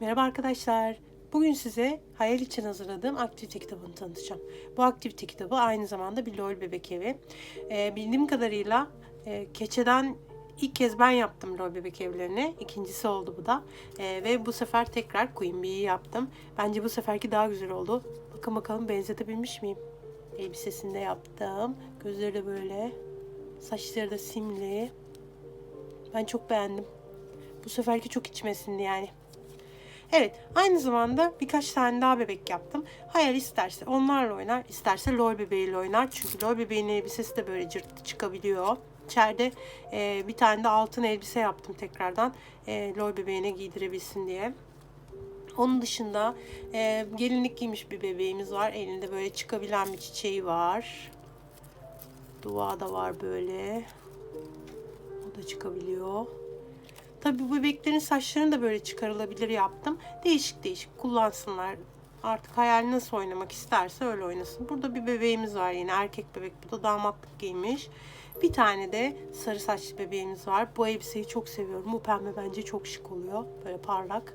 Merhaba arkadaşlar. Bugün size hayal için hazırladığım aktivite kitabını tanıtacağım. Bu aktivite kitabı aynı zamanda bir LOL bebek evi. Ee, bildiğim kadarıyla e, keçeden ilk kez ben yaptım LOL bebek evlerini. İkincisi oldu bu da. Ee, ve bu sefer tekrar Queen Bee'yi yaptım. Bence bu seferki daha güzel oldu. Bakın bakalım benzetebilmiş miyim? Elbisesini de yaptım. Gözleri de böyle. Saçları da simli. Ben çok beğendim. Bu seferki çok içmesindi yani. Evet, aynı zamanda birkaç tane daha bebek yaptım. Hayal isterse onlarla oynar, isterse lol bebeğiyle oynar. Çünkü lol bebeğin elbisesi de böyle cırtlı çıkabiliyor. İçeride e, bir tane de altın elbise yaptım tekrardan. E, lol bebeğine giydirebilsin diye. Onun dışında e, gelinlik giymiş bir bebeğimiz var. Elinde böyle çıkabilen bir çiçeği var. Dua da var böyle. O da çıkabiliyor. Tabii bu bebeklerin saçlarını da böyle çıkarılabilir yaptım. Değişik değişik kullansınlar. Artık hayal nasıl oynamak isterse öyle oynasın. Burada bir bebeğimiz var yine erkek bebek. Bu da damatlık giymiş. Bir tane de sarı saçlı bebeğimiz var. Bu elbiseyi çok seviyorum. Bu pembe bence çok şık oluyor. Böyle parlak.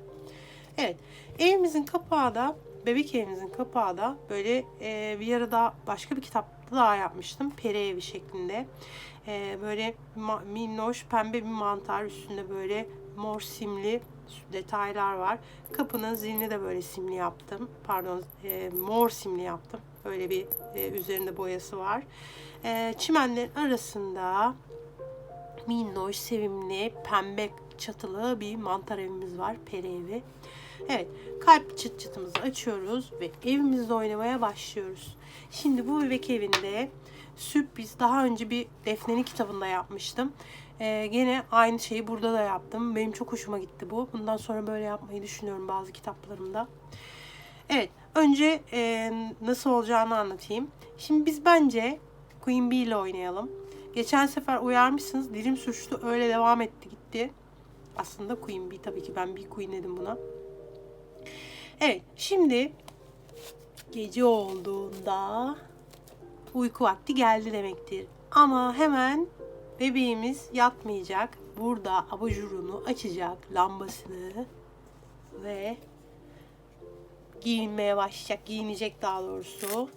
Evet. Evimizin kapağı da bebek evimizin kapağı da böyle e, bir ara daha başka bir kitapta daha yapmıştım. Peri evi şeklinde. E, böyle minnoş pembe bir mantar üstünde böyle mor simli detaylar var. Kapının zilini de böyle simli yaptım. Pardon e, mor simli yaptım. Böyle bir e, üzerinde boyası var. E, çimenlerin arasında minnoş, sevimli, pembe çatılı bir mantar evimiz var. Peri evi. Evet, kalp çıt çıtımızı açıyoruz ve evimizde oynamaya başlıyoruz. Şimdi bu bebek evinde sürpriz daha önce bir Defne'nin kitabında yapmıştım. Ee, gene aynı şeyi burada da yaptım. Benim çok hoşuma gitti bu. Bundan sonra böyle yapmayı düşünüyorum bazı kitaplarımda. Evet, önce e, nasıl olacağını anlatayım. Şimdi biz bence Queen Bee ile oynayalım. Geçen sefer uyarmışsınız. Dilim suçtu. Öyle devam etti gitti. Aslında Queen Bee tabii ki ben bir Queen dedim buna. Evet, şimdi gece olduğunda uyku vakti geldi demektir. Ama hemen bebeğimiz yatmayacak. Burada abajurunu açacak, lambasını ve giyinmeye başlayacak, giyinecek daha doğrusu.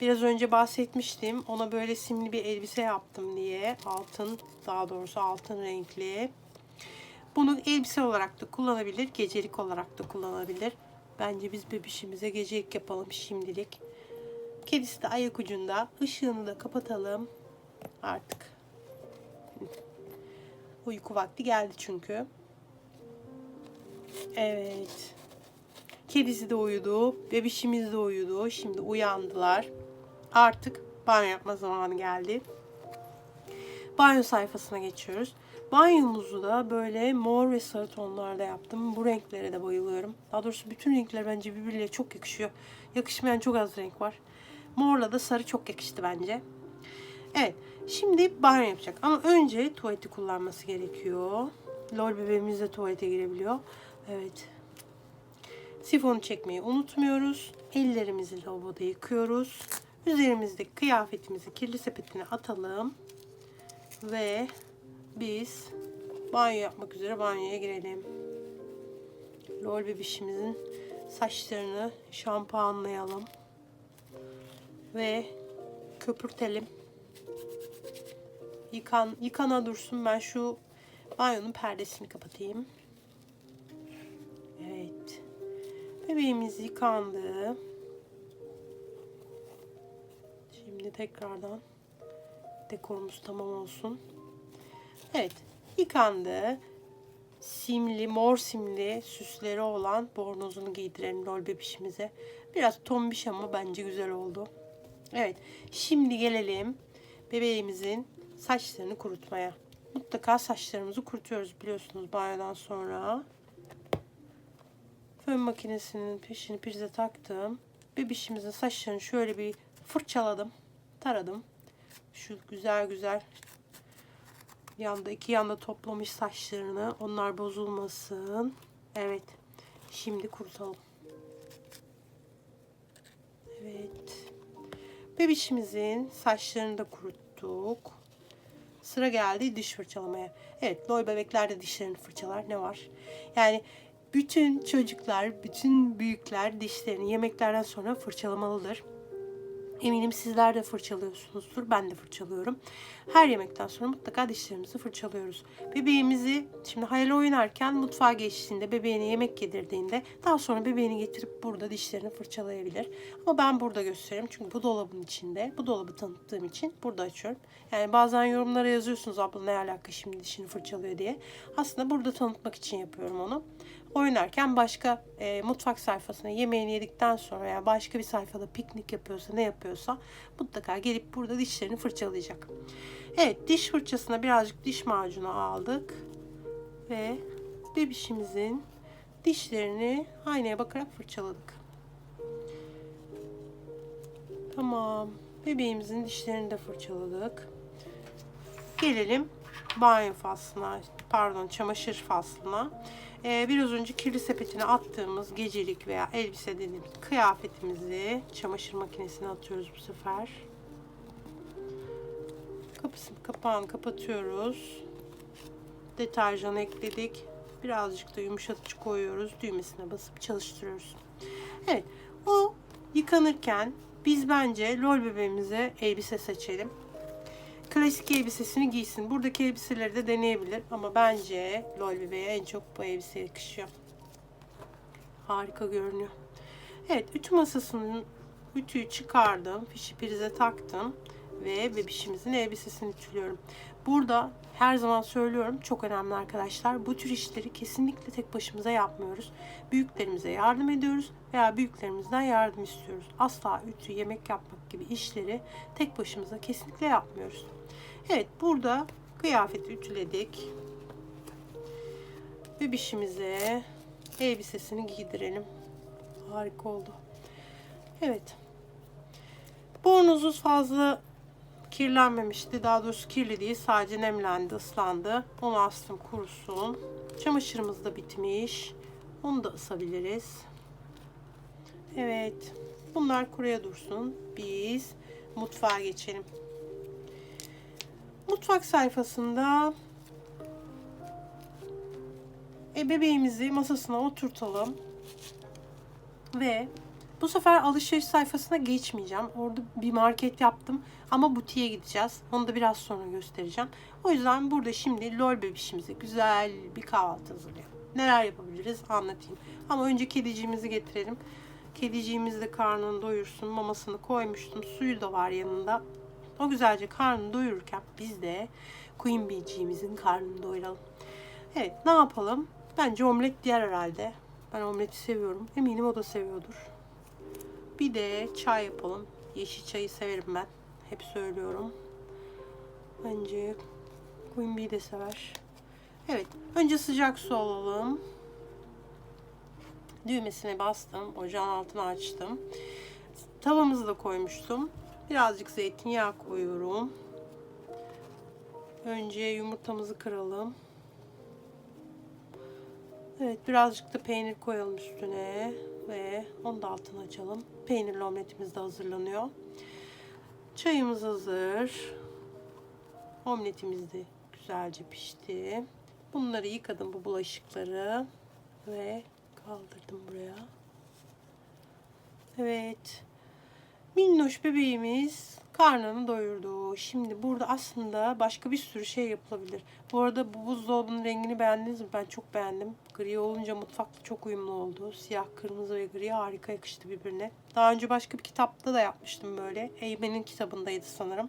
Biraz önce bahsetmiştim. Ona böyle simli bir elbise yaptım diye. Altın, daha doğrusu altın renkli. Bunu elbise olarak da kullanabilir, gecelik olarak da kullanabilir. Bence biz bebişimize gecelik yapalım şimdilik. Kedisi de ayak ucunda. Işığını da kapatalım. Artık. Uyku vakti geldi çünkü. Evet. Kedisi de uyudu. Bebişimiz de uyudu. Şimdi uyandılar. Artık banyo yapma zamanı geldi. Banyo sayfasına geçiyoruz. Banyomuzu da böyle mor ve sarı tonlarda yaptım. Bu renklere de bayılıyorum. Daha doğrusu bütün renkler bence birbirine çok yakışıyor. Yakışmayan çok az renk var. Morla da sarı çok yakıştı bence. Evet. Şimdi banyo yapacak. Ama önce tuvaleti kullanması gerekiyor. Lol bebeğimiz de tuvalete girebiliyor. Evet. Sifonu çekmeyi unutmuyoruz. Ellerimizi lavaboda yıkıyoruz. Üzerimizdeki kıyafetimizi kirli sepetine atalım. Ve biz banyo yapmak üzere banyoya girelim. Lol bebişimizin saçlarını şampuanlayalım. Ve köpürtelim. Yıkan, yıkana dursun. Ben şu banyonun perdesini kapatayım. Evet. Bebeğimiz yıkandı. Şimdi tekrardan dekorumuz tamam olsun. Evet, yıkandı. Simli, mor simli süsleri olan bornozunu giydirelim lol bebişimize. Biraz tombiş ama bence güzel oldu. Evet, şimdi gelelim bebeğimizin saçlarını kurutmaya. Mutlaka saçlarımızı kurutuyoruz biliyorsunuz banyodan sonra. Fön makinesinin peşini prize taktım. Bebişimizin saçlarını şöyle bir fırçaladım, taradım. Şu güzel güzel yanda iki yanda toplamış saçlarını. Onlar bozulmasın. Evet. Şimdi kurutalım. Evet. Bebişimizin saçlarını da kuruttuk. Sıra geldi diş fırçalamaya. Evet, lol bebekler de dişlerini fırçalar. Ne var? Yani Bütün çocuklar, bütün büyükler dişlerini yemeklerden sonra fırçalamalıdır. Eminim sizler de fırçalıyorsunuzdur. Ben de fırçalıyorum. Her yemekten sonra mutlaka dişlerimizi fırçalıyoruz. Bebeğimizi şimdi hayal oynarken mutfağa geçtiğinde, bebeğine yemek yedirdiğinde daha sonra bebeğini getirip burada dişlerini fırçalayabilir. Ama ben burada gösteririm çünkü bu dolabın içinde. Bu dolabı tanıttığım için burada açıyorum. Yani bazen yorumlara yazıyorsunuz abla ne alaka şimdi dişini fırçalıyor diye. Aslında burada tanıtmak için yapıyorum onu oynarken başka e, mutfak sayfasına yemeğini yedikten sonra veya başka bir sayfada piknik yapıyorsa ne yapıyorsa mutlaka gelip burada dişlerini fırçalayacak. Evet diş fırçasına birazcık diş macunu aldık ve bebişimizin dişlerini aynaya bakarak fırçaladık. Tamam. Bebeğimizin dişlerini de fırçaladık. Gelelim banyo faslına, pardon çamaşır faslına. Ee, biraz kirli sepetine attığımız gecelik veya elbise dediğimiz kıyafetimizi çamaşır makinesine atıyoruz bu sefer. Kapısını kapağını kapatıyoruz. Deterjan ekledik. Birazcık da yumuşatıcı koyuyoruz. Düğmesine basıp çalıştırıyoruz. Evet o yıkanırken biz bence lol bebeğimize elbise seçelim klasik elbisesini giysin. Buradaki elbiseleri de deneyebilir ama bence Lol bebeğe en çok bu elbise yakışıyor. Harika görünüyor. Evet ütü masasının ütüyü çıkardım. Fişi prize taktım ve bebişimizin elbisesini ütülüyorum. Burada her zaman söylüyorum çok önemli arkadaşlar. Bu tür işleri kesinlikle tek başımıza yapmıyoruz. Büyüklerimize yardım ediyoruz veya büyüklerimizden yardım istiyoruz. Asla ütü, yemek yapmak gibi işleri tek başımıza kesinlikle yapmıyoruz. Evet burada kıyafeti ütüledik. Bebişimize elbisesini giydirelim. Harika oldu. Evet. Burnunuz fazla kirlenmemişti. Daha doğrusu kirli değil. Sadece nemlendi, ıslandı. Onu astım kurusun. Çamaşırımız da bitmiş. Onu da ısabiliriz. Evet. Bunlar kuruya dursun. Biz mutfağa geçelim. Mutfak sayfasında bebeğimizi masasına oturtalım. Ve bu sefer alışveriş sayfasına geçmeyeceğim. Orada bir market yaptım ama butiğe gideceğiz. Onu da biraz sonra göstereceğim. O yüzden burada şimdi lol bebişimize güzel bir kahvaltı hazırlayalım. Neler yapabiliriz anlatayım. Ama önce kediciğimizi getirelim. Kediciğimiz de karnını doyursun. Mamasını koymuştum. Suyu da var yanında. O güzelce karnını doyururken biz de Queen Bee'ciğimizin karnını doyuralım. Evet ne yapalım? Bence omlet diğer herhalde. Ben omleti seviyorum. Eminim o da seviyordur. Bir de çay yapalım. Yeşil çayı severim ben. Hep söylüyorum. Bence Queen Bee de sever. Evet. Önce sıcak su alalım. Düğmesine bastım. Ocağın altını açtım. Tavamızı da koymuştum. Birazcık zeytinyağı koyuyorum. Önce yumurtamızı kıralım. Evet birazcık da peynir koyalım üstüne ve onu da altını açalım. Peynirli omletimiz de hazırlanıyor. Çayımız hazır. Omletimiz de güzelce pişti. Bunları yıkadım bu bulaşıkları ve kaldırdım buraya. Evet. Minnoş bebeğimiz karnını doyurdu. Şimdi burada aslında başka bir sürü şey yapılabilir. Bu arada bu buzdolabının rengini beğendiniz mi? Ben çok beğendim. Gri olunca mutfakta çok uyumlu oldu. Siyah, kırmızı ve gri harika yakıştı birbirine. Daha önce başka bir kitapta da yapmıştım böyle. Eymen'in kitabındaydı sanırım.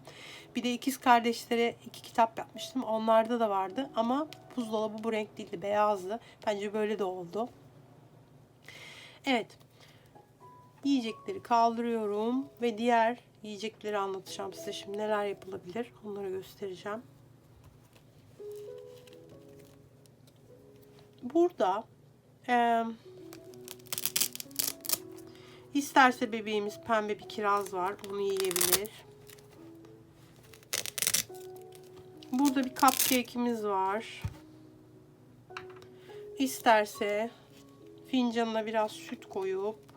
Bir de ikiz kardeşlere iki kitap yapmıştım. Onlarda da vardı ama buzdolabı bu renk değildi. Beyazdı. Bence böyle de oldu. Evet yiyecekleri kaldırıyorum ve diğer yiyecekleri anlatacağım size şimdi neler yapılabilir onları göstereceğim. Burada e, isterse bebeğimiz pembe bir kiraz var. Bunu yiyebilir. Burada bir cupcake'imiz var. İsterse fincanına biraz süt koyup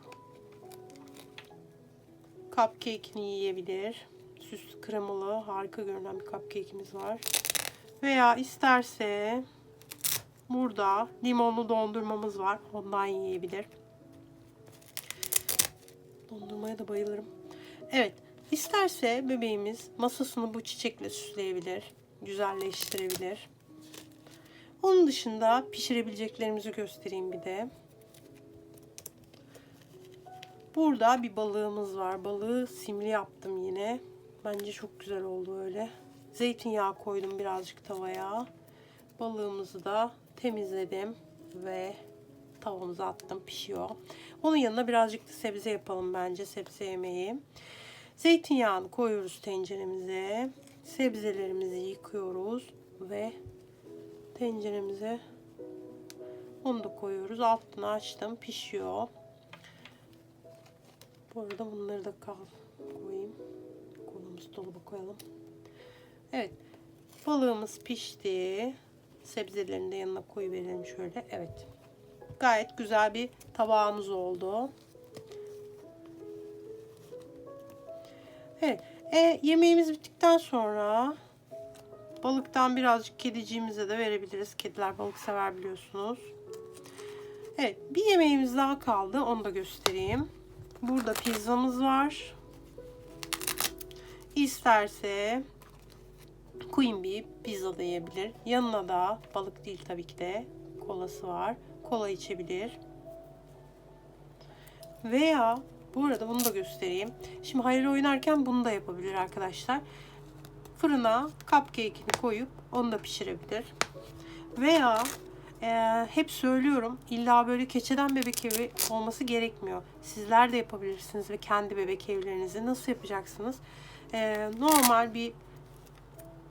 cupcake'ini yiyebilir. Süslü kremalı harika görünen bir cupcake'imiz var. Veya isterse Burada limonlu dondurmamız var. Ondan yiyebilir. Dondurmaya da bayılırım. Evet. isterse bebeğimiz masasını bu çiçekle süsleyebilir. Güzelleştirebilir. Onun dışında pişirebileceklerimizi göstereyim bir de. Burada bir balığımız var. Balığı simli yaptım yine. Bence çok güzel oldu öyle. Zeytinyağı koydum birazcık tavaya. Balığımızı da temizledim ve tavamıza attım pişiyor. Onun yanına birazcık da sebze yapalım bence sebze yemeği. Zeytinyağını koyuyoruz tenceremize. Sebzelerimizi yıkıyoruz ve tenceremize onu da koyuyoruz. Altını açtım pişiyor. Bu arada bunları da kal koyayım. Kolumuzu dolaba koyalım. Evet. Balığımız pişti. Sebzelerini de yanına koyuverelim şöyle. Evet. Gayet güzel bir tabağımız oldu. Evet. E, yemeğimiz bittikten sonra balıktan birazcık kediciğimize de verebiliriz. Kediler balık sever biliyorsunuz. Evet. Bir yemeğimiz daha kaldı. Onu da göstereyim. Burada pizzamız var. İsterse Queen Bee pizza da yiyebilir. Yanına da balık değil tabii ki de kolası var. Kola içebilir. Veya bu arada bunu da göstereyim. Şimdi hayır oynarken bunu da yapabilir arkadaşlar. Fırına cupcake'ini koyup onu da pişirebilir. Veya e, hep söylüyorum illa böyle keçeden bebek evi olması gerekmiyor. Sizler de yapabilirsiniz ve kendi bebek evlerinizi nasıl yapacaksınız? E, normal bir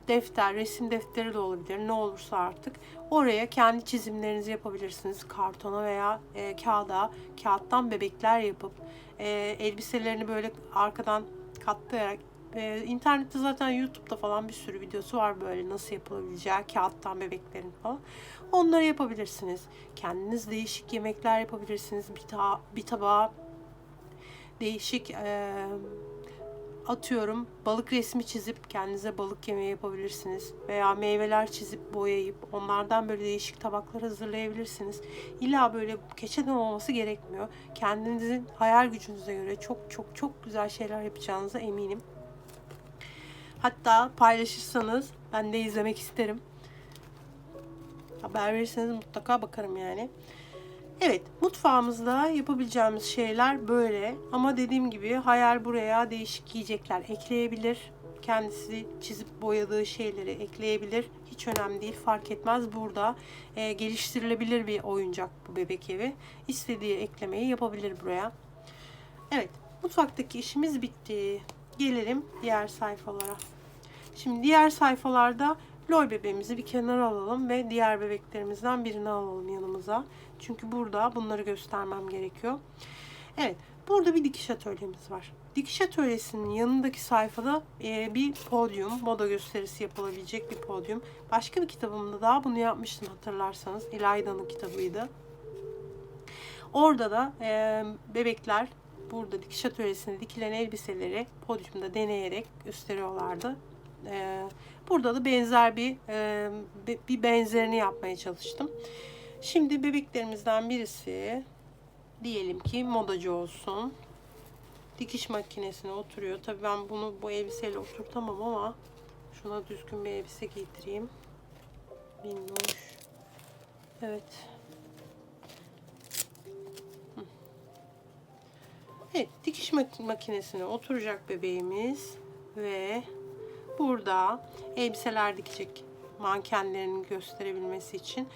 defter, resim defteri de olabilir ne olursa artık. Oraya kendi çizimlerinizi yapabilirsiniz. Kartona veya e, kağıda, kağıttan bebekler yapıp e, elbiselerini böyle arkadan katlayarak e, internette zaten YouTube'da falan bir sürü videosu var böyle nasıl yapılabileceği kağıttan bebeklerin falan. Onları yapabilirsiniz. Kendiniz değişik yemekler yapabilirsiniz. Bir, ta bir tabağa değişik e, atıyorum balık resmi çizip kendinize balık yemeği yapabilirsiniz. Veya meyveler çizip boyayıp onlardan böyle değişik tabaklar hazırlayabilirsiniz. İlla böyle keçeden olması gerekmiyor. Kendinizin hayal gücünüze göre çok çok çok güzel şeyler yapacağınıza eminim. Hatta paylaşırsanız ben de izlemek isterim. Haber verirseniz mutlaka bakarım yani. Evet, mutfağımızda yapabileceğimiz şeyler böyle. Ama dediğim gibi hayal buraya değişik yiyecekler ekleyebilir. Kendisi çizip boyadığı şeyleri ekleyebilir. Hiç önemli değil, fark etmez. Burada e, geliştirilebilir bir oyuncak bu bebek evi. İstediği eklemeyi yapabilir buraya. Evet, mutfaktaki işimiz bitti. Gelelim diğer sayfalara. Şimdi diğer sayfalarda lol bebeğimizi bir kenara alalım ve diğer bebeklerimizden birini alalım yanımıza. Çünkü burada bunları göstermem gerekiyor. Evet, burada bir dikiş atölyemiz var. Dikiş atölyesinin yanındaki sayfada e, bir podyum, moda gösterisi yapılabilecek bir podyum. Başka bir kitabımda daha bunu yapmıştım hatırlarsanız. İlayda'nın kitabıydı. Orada da e, bebekler burada dikiş atölyesinde dikilen elbiseleri podyumda deneyerek gösteriyorlardı. E, burada da benzer bir e, bir benzerini yapmaya çalıştım. Şimdi bebeklerimizden birisi diyelim ki modacı olsun. Dikiş makinesine oturuyor. Tabii ben bunu bu elbiseyle oturtamam ama şuna düzgün bir elbise giydireyim. Minnoş. Evet. Evet, dikiş makinesine oturacak bebeğimiz ve burada elbiseler dikecek mankenlerini gösterebilmesi için.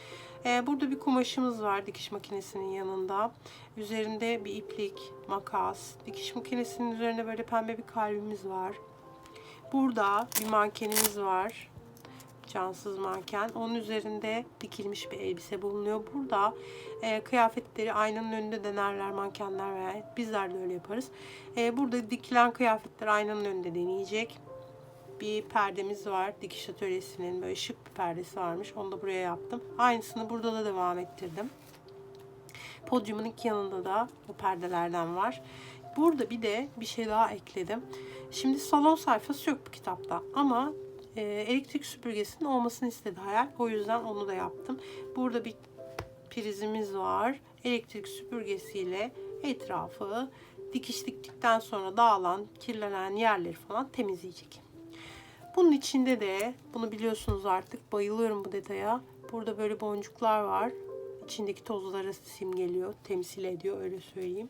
Ee, burada bir kumaşımız var dikiş makinesinin yanında. Üzerinde bir iplik, makas. Dikiş makinesinin üzerinde böyle pembe bir kalbimiz var. Burada bir mankenimiz var. Cansız manken. Onun üzerinde dikilmiş bir elbise bulunuyor. Burada e, kıyafetleri aynanın önünde denerler mankenler veya bizler de öyle yaparız. E, burada dikilen kıyafetler aynanın önünde deneyecek bir perdemiz var. Dikiş atölyesinin böyle şık bir perdesi varmış. Onu da buraya yaptım. Aynısını burada da devam ettirdim. Podyumun iki yanında da bu perdelerden var. Burada bir de bir şey daha ekledim. Şimdi salon sayfası yok bu kitapta ama e, elektrik süpürgesinin olmasını istedi hayal. O yüzden onu da yaptım. Burada bir prizimiz var. Elektrik süpürgesiyle etrafı dikiş diktikten sonra dağılan, kirlenen yerleri falan temizleyecek. Bunun içinde de bunu biliyorsunuz artık bayılıyorum bu detaya. Burada böyle boncuklar var. İçindeki tozları simgeliyor, temsil ediyor öyle söyleyeyim.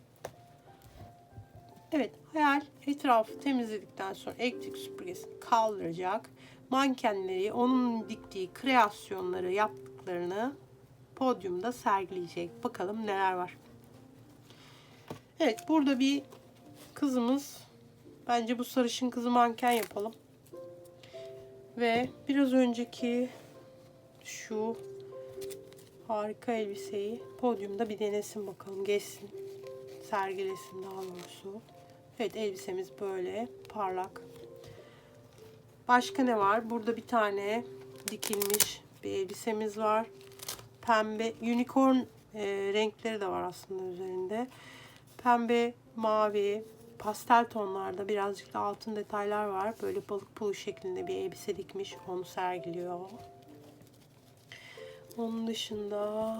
Evet, hayal etrafı temizledikten sonra elektrik süpürgesini kaldıracak. Mankenleri onun diktiği kreasyonları yaptıklarını podyumda sergileyecek. Bakalım neler var. Evet, burada bir kızımız. Bence bu sarışın kızı manken yapalım. Ve biraz önceki şu harika elbiseyi podyumda bir denesin bakalım. Geçsin. Sergilesin daha doğrusu. Evet elbisemiz böyle parlak. Başka ne var? Burada bir tane dikilmiş bir elbisemiz var. Pembe unicorn e, renkleri de var aslında üzerinde. Pembe, mavi, pastel tonlarda birazcık da altın detaylar var. Böyle balık pulu şeklinde bir elbise dikmiş. Onu sergiliyor. Onun dışında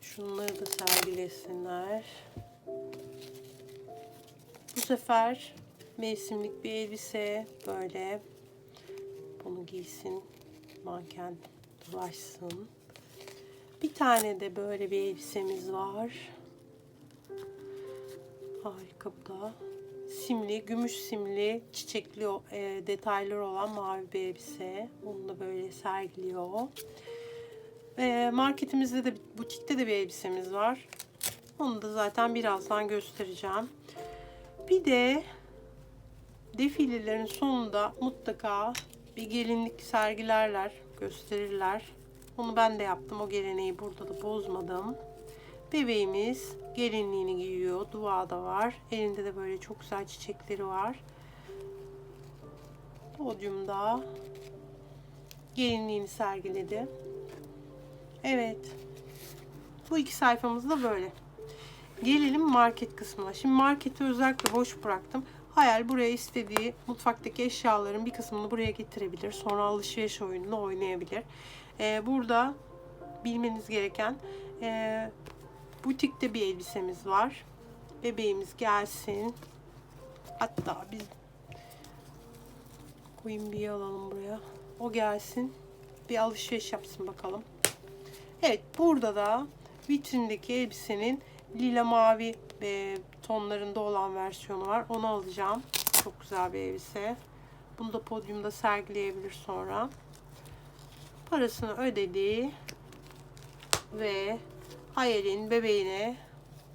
şunları da sergilesinler. Bu sefer mevsimlik bir elbise böyle bunu giysin manken dolaşsın. Bir tane de böyle bir elbisemiz var. Harika bu da. Simli, gümüş simli, çiçekli e, detaylar olan mavi bir elbise. Onu da böyle sergiliyor. E, marketimizde de, butikte de bir elbisemiz var. Onu da zaten birazdan göstereceğim. Bir de defilelerin sonunda mutlaka bir gelinlik sergilerler, gösterirler. Onu ben de yaptım. O geleneği burada da bozmadım. Bebeğimiz gelinliğini giyiyor. Duada var. Elinde de böyle çok güzel çiçekleri var. Podyumda gelinliğini sergiledi. Evet. Bu iki sayfamız da böyle. Gelelim market kısmına. Şimdi marketi özellikle boş bıraktım. Hayal buraya istediği mutfaktaki eşyaların bir kısmını buraya getirebilir. Sonra alışveriş oyununu oynayabilir. Ee, burada bilmeniz gereken e, butikte bir elbisemiz var. Bebeğimiz gelsin. Hatta biz bir alalım buraya. O gelsin. Bir alışveriş yapsın bakalım. Evet burada da vitrindeki elbisenin lila mavi e, tonlarında olan versiyonu var. Onu alacağım. Çok güzel bir elbise. Bunu da podyumda sergileyebilir sonra. Parasını ödedi. Ve Hayal'in bebeğine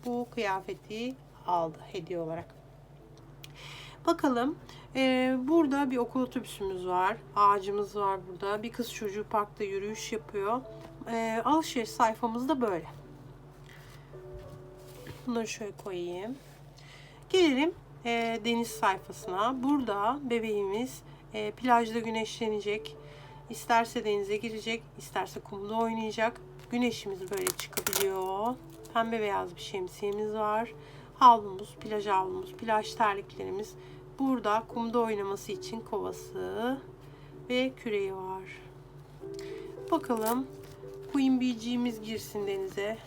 bu kıyafeti aldı hediye olarak. Bakalım. Ee, burada bir okul otobüsümüz var. Ağacımız var burada. Bir kız çocuğu parkta yürüyüş yapıyor. Ee, alışveriş sayfamız da böyle. Bunları şöyle koyayım. Gelelim e, deniz sayfasına. Burada bebeğimiz e, plajda güneşlenecek. İsterse denize girecek, isterse kumda oynayacak. Güneşimiz böyle çıkabiliyor. Pembe beyaz bir şemsiyemiz var. Havlumuz, plaj havlumuz, plaj terliklerimiz. Burada kumda oynaması için kovası ve küreği var. Bakalım Queen Bee'ciğimiz girsin denize.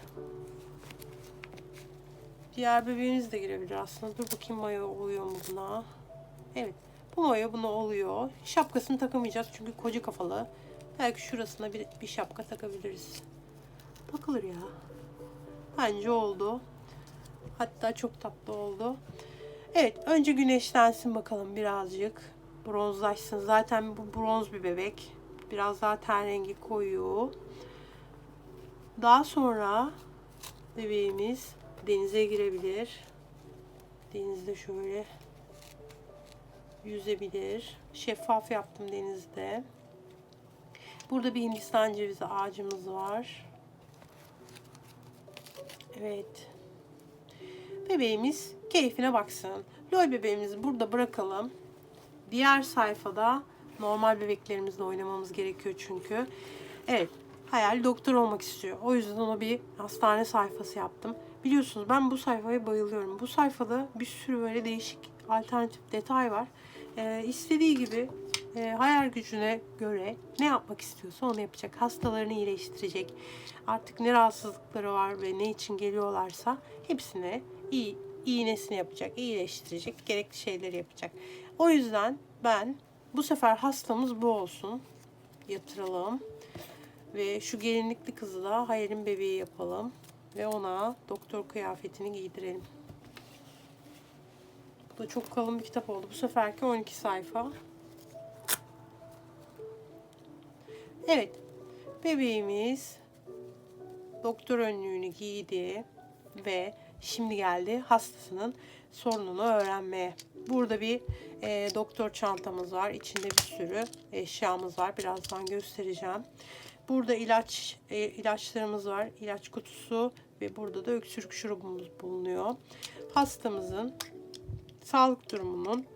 Diğer bebeğimiz de girebilir aslında. Dur bakayım mayo oluyor mu buna? Evet. Bu mayo buna oluyor. Şapkasını takamayacağız çünkü koca kafalı. Belki şurasına bir, bir şapka takabiliriz. Takılır ya. Bence oldu. Hatta çok tatlı oldu. Evet önce güneşlensin bakalım birazcık. Bronzlaşsın. Zaten bu bronz bir bebek. Biraz daha ten rengi koyu. Daha sonra bebeğimiz denize girebilir. Denizde şöyle yüzebilir. Şeffaf yaptım denizde. Burada bir Hindistan cevizi ağacımız var. Evet. Bebeğimiz keyfine baksın. Lol bebeğimizi burada bırakalım. Diğer sayfada normal bebeklerimizle oynamamız gerekiyor çünkü. Evet. Hayal doktor olmak istiyor. O yüzden ona bir hastane sayfası yaptım. Biliyorsunuz ben bu sayfaya bayılıyorum. Bu sayfada bir sürü böyle değişik alternatif detay var. e, istediği gibi e, hayal gücüne göre ne yapmak istiyorsa onu yapacak. Hastalarını iyileştirecek. Artık ne rahatsızlıkları var ve ne için geliyorlarsa hepsine iyi iğnesini yapacak, iyileştirecek, gerekli şeyleri yapacak. O yüzden ben bu sefer hastamız bu olsun. Yatıralım. Ve şu gelinlikli kızı da hayalin bebeği yapalım. Ve ona doktor kıyafetini giydirelim. Bu da çok kalın bir kitap oldu. Bu seferki 12 sayfa. Evet. Bebeğimiz doktor önlüğünü giydi ve şimdi geldi hastasının sorununu öğrenmeye. Burada bir e, doktor çantamız var. İçinde bir sürü eşyamız var. Birazdan göstereceğim. Burada ilaç e, ilaçlarımız var. İlaç kutusu ve burada da öksürük şurubumuz bulunuyor. Hastamızın sağlık durumunun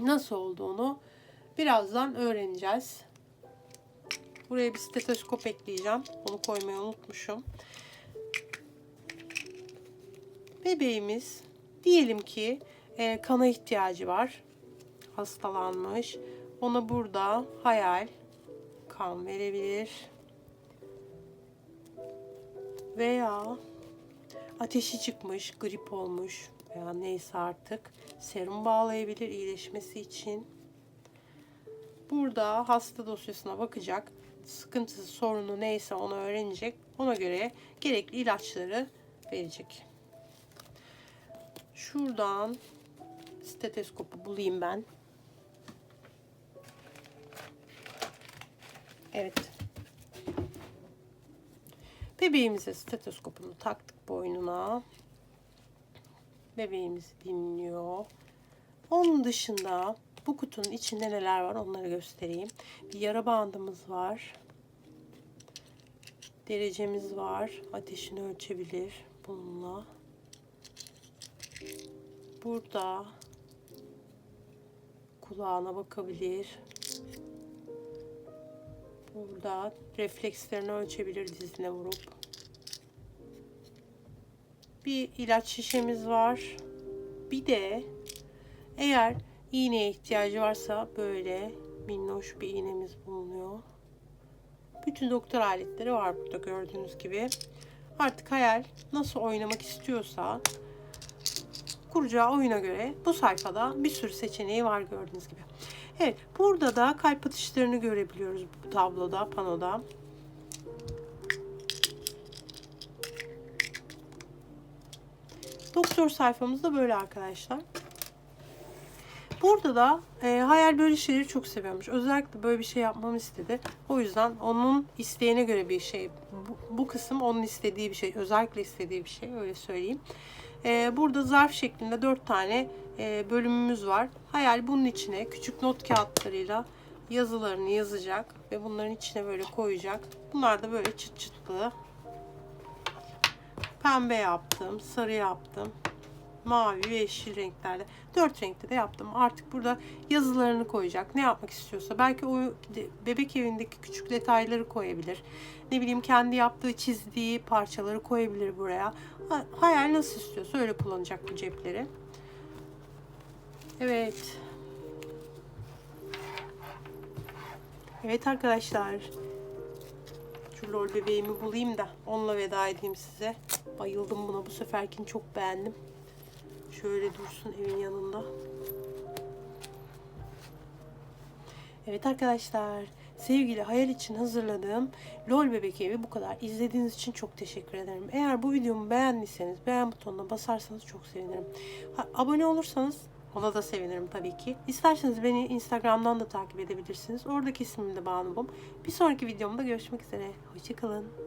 nasıl olduğunu birazdan öğreneceğiz. Buraya bir stetoskop ekleyeceğim. Onu koymayı unutmuşum. Bebeğimiz diyelim ki e, kana ihtiyacı var. Hastalanmış. Ona burada hayal kan verebilir. Veya ateşi çıkmış, grip olmuş veya neyse artık serum bağlayabilir iyileşmesi için. Burada hasta dosyasına bakacak. Sıkıntısı, sorunu neyse onu öğrenecek. Ona göre gerekli ilaçları verecek. Şuradan stetoskopu bulayım ben. Evet. Bebeğimize stetoskopunu taktık boynuna. Bebeğimiz dinliyor. Onun dışında bu kutunun içinde neler var onları göstereyim. Bir yara bandımız var. Derecemiz var. Ateşini ölçebilir bununla. Burada kulağına bakabilir. Burada reflekslerini ölçebilir dizine vurup. Bir ilaç şişemiz var. Bir de eğer iğneye ihtiyacı varsa böyle minnoş bir iğnemiz bulunuyor. Bütün doktor aletleri var burada gördüğünüz gibi. Artık hayal nasıl oynamak istiyorsa kuracağı oyuna göre bu sayfada bir sürü seçeneği var gördüğünüz gibi. Evet burada da kalp atışlarını görebiliyoruz bu tabloda, panoda. Doktor sayfamız da böyle arkadaşlar. Burada da e, hayal böyle şeyleri çok seviyormuş. Özellikle böyle bir şey yapmamı istedi. O yüzden onun isteğine göre bir şey. Bu, bu kısım onun istediği bir şey. Özellikle istediği bir şey öyle söyleyeyim. E, burada zarf şeklinde dört tane bölümümüz var. Hayal bunun içine küçük not kağıtlarıyla yazılarını yazacak ve bunların içine böyle koyacak. Bunlar da böyle çıt çıtlı. Pembe yaptım, sarı yaptım mavi ve yeşil renklerde. Dört renkte de yaptım. Artık burada yazılarını koyacak. Ne yapmak istiyorsa. Belki o bebek evindeki küçük detayları koyabilir. Ne bileyim kendi yaptığı, çizdiği parçaları koyabilir buraya. Hayal nasıl istiyorsa öyle kullanacak bu cepleri. Evet. Evet arkadaşlar. Şu lol bebeğimi bulayım da onunla veda edeyim size. Bayıldım buna. Bu seferkini çok beğendim. Şöyle dursun evin yanında. Evet arkadaşlar, sevgili hayal için hazırladığım LOL bebek evi bu kadar. İzlediğiniz için çok teşekkür ederim. Eğer bu videomu beğendiyseniz beğen butonuna basarsanız çok sevinirim. Ha, abone olursanız ona da sevinirim tabii ki. İsterseniz beni Instagram'dan da takip edebilirsiniz. Oradaki ismim de Banu. Bir sonraki videomda görüşmek üzere. Hoşçakalın.